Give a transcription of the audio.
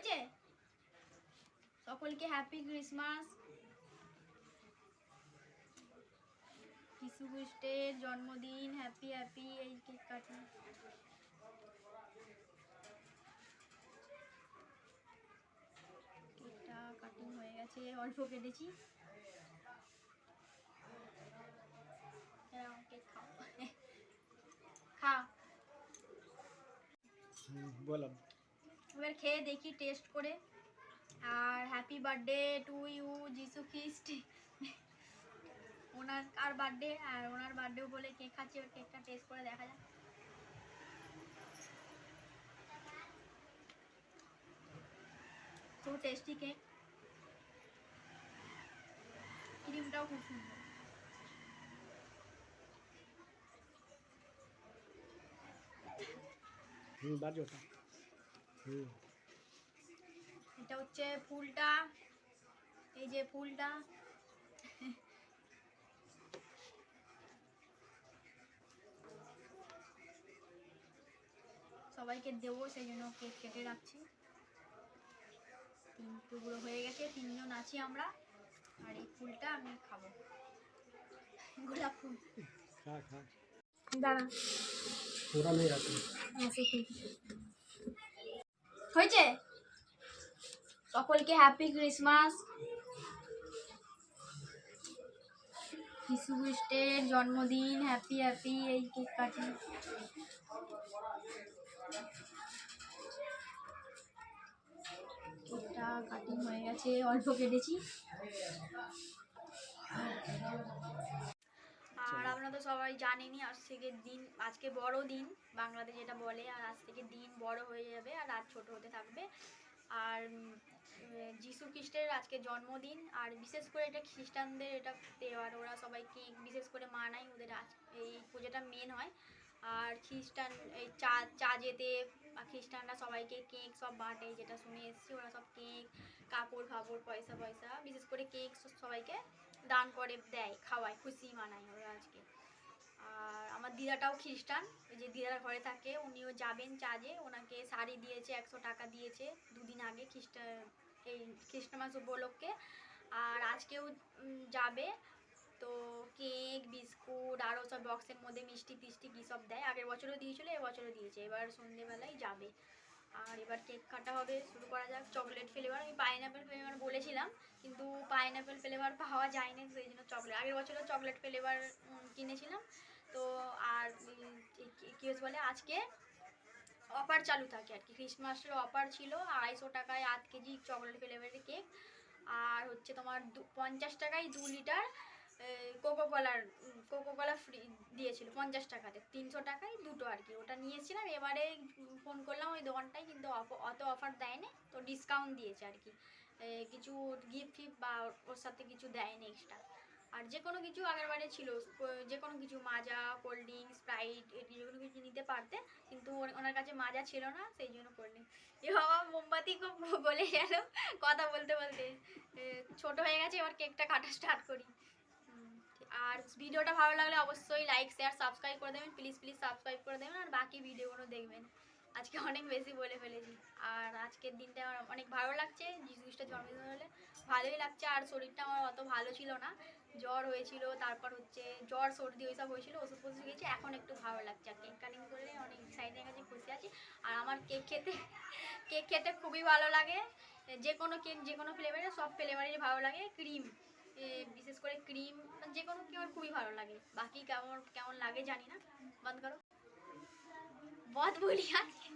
হয়েছে? সকলকে happy Christmas যিশু খ্রিস্টের জন্মদিন হ্যাপি হ্যাপি এই কেক কাটি। কেকটা কাটিং হয়ে গেছে, অল্প কেটেছি। কেক খাও। খা বলো। এবার খেয়ে দেখি টেস্ট করে। আর হ্যাপি বার্থডে টু ইউ যিশু খ্রিস্ট ওনার আর বার্থডে আর ওনার বার্থডে বলে কেক খাচ্ছি, এবার কেকটা টেস্ট করে দেখা যাক। খুব টেস্টি কেক ক্রিমটাও খুব সুন্দর। হুম, বাজো ওটা। হুম এটা হচ্ছে ফুলটা এই যে ফুলটা। সবাইকে দেবো সেই জন্য কেক কেটে রাখছি। তিন টুকরো হয়ে গেছে তিনজন আছি আমরা। আর এই ফুলটা আমি খাব। গোলাপ ফুল। খা খা। দাঁড়া। ওরা নেই আছে হয়েছে? সকলকে হ্যাপি ক্রিসমাস খ্রিস্টের জন্মদিন হ্যাপি হ্যাপি এই কেক কাটি। কেকটা কাটিং হয়ে গেছে, অল্প কেটেছি আর আপনারা তো সবাই জানেনই আজ থেকে দিন, আজকে বড় দিন বাংলাতে যেটা বলে, আর আজ থেকে দিন বড় হয়ে যাবে, আর রাত ছোট হতে থাকবে। আর যিশু খ্রিস্টের আজকে জন্মদিন, আর বিশেষ করে এটা খ্রিস্টানদের এটা দেওয়ার ওরা সবাই কেক বিশেষ করে মানায়, ওদের আজ, এই পুজোটা মেন হয়। আর খ্রিস্টান, এই চা চা যেতে, বা খ্রিস্টানরা সবাইকে কেক সব বাঁটে, যেটা শুনে এসেছি, ওরা সব কেক কাপড়, ফাপড়, পয়সা পয়সা, বিশেষ করে কেক সবাইকে দান করে, দেয়, খাওয়ায়, খুশি মানায় ওরা আজকে। আর আমার দিদাটাও খ্রিস্টান যে দিদারা ঘরে থাকে, উনিও যাবেন চাজে ওনাকে শাড়ি দিয়েছে, একশো টাকা দিয়েছে দুদিন আগে খ্রিস্টা, এই খ্রিস্টমাস উপলক্ষে। আর আজকেও যাবে। তো কেক, বিস্কুট, আরও সব বক্সের মধ্যে মিষ্টি টিষ্টি কী সব দেয়। আগের বছরও দিয়েছিলো এবছরও দিয়েছে। এবার সন্ধেবেলায় যাবে। আর এবার কেক কাটা হবে, শুরু করা যাক। চকলেট ফ্লেভার আমি পাইনাপেল ফ্লেভার বলেছিলাম, কিন্তু পাইনাপেল ফ্লেভার পাওয়া যায়নি সেই জন্য চকলেট আগের বছরও চকলেট ফ্লেভার কিনেছিলাম। তো আর কি- বলে? আজকে অফার চালু থাকে আর কি। ক্রিসমাসের অফার ছিল আড়াইশো টাকায় আধ কেজি চকলেট ফ্লেভারের কেক। আর হচ্ছে তোমার পঞ্চাশ টাকায় দু লিটার কোকো কলার কোকো কলা ফ্রি দিয়েছিল, পঞ্চাশ টাকাতে। তিনশো টাকায় দুটো আর কি। ওটা নিয়েছিলাম, এবারে ফোন করলাম ওই দোকানটায়, কিন্তু অত অফার দেয়নি, তো ডিসকাউন্ট দিয়েছে আর কি। কিছু গিফট ফিফট বা ওর সাথে কিছু দেয়নি এক্সট্রা আর যে কোনো কিছু আগেরবারে ছিল যে কোনো কিছু, মাজা কোল্ড ড্রিঙ্কস স্প্রাইট যে কোনো কিছু নিতে পারতে, কিন্তু ওনার কাছে মাজা ছিল না, সেই জন্য কোল্ড এ, বাবা, মোমবাতি গলে গেল, কথা বলতে বলতে। ছোট হয়ে গেছে, এবার কেকটা কাটা স্টার্ট করি। আর ভিডিওটা ভালো লাগলে অবশ্যই লাইক শেয়ার সাবস্ক্রাইব করে দেবেন। প্লিজ প্লিজ সাবস্ক্রাইব করে দেবেন আর বাকি ভিডিওগুলো দেখবেন। আজকে অনেক বেশি বলে ফেলেছি। আর আজকের দিনটা আমার অনেক ভালো লাগছে। যিশু খ্রিস্টের জন্মদিন হলে ভালোই লাগছে। আর শরীরটা আমার অত ভালো ছিল না। জ্বর হয়েছিল, তারপর হচ্ছে জ্বর, সর্দি ওইসব হয়েছিল, ওষুধ ফষুধ খেয়েছি। এখন একটু ভালো লাগছে। আর কেক কাটিং করলে অনেক সাইডের কাছে খুশি আছি। আর আমার কেক খেতে কেক খেতে খুবই ভালো লাগে। যে কোনো কেক যে কোনো ফ্লেভারের সব ফ্লেভারেরই ভালো লাগে। ক্রিম বিশেষ করে ক্রিম যে কোনো কি আমার খুবই ভালো লাগে। বাকি কেমন কেমন লাগে জানি না। বন্ধ করো। বদ বলি আজকে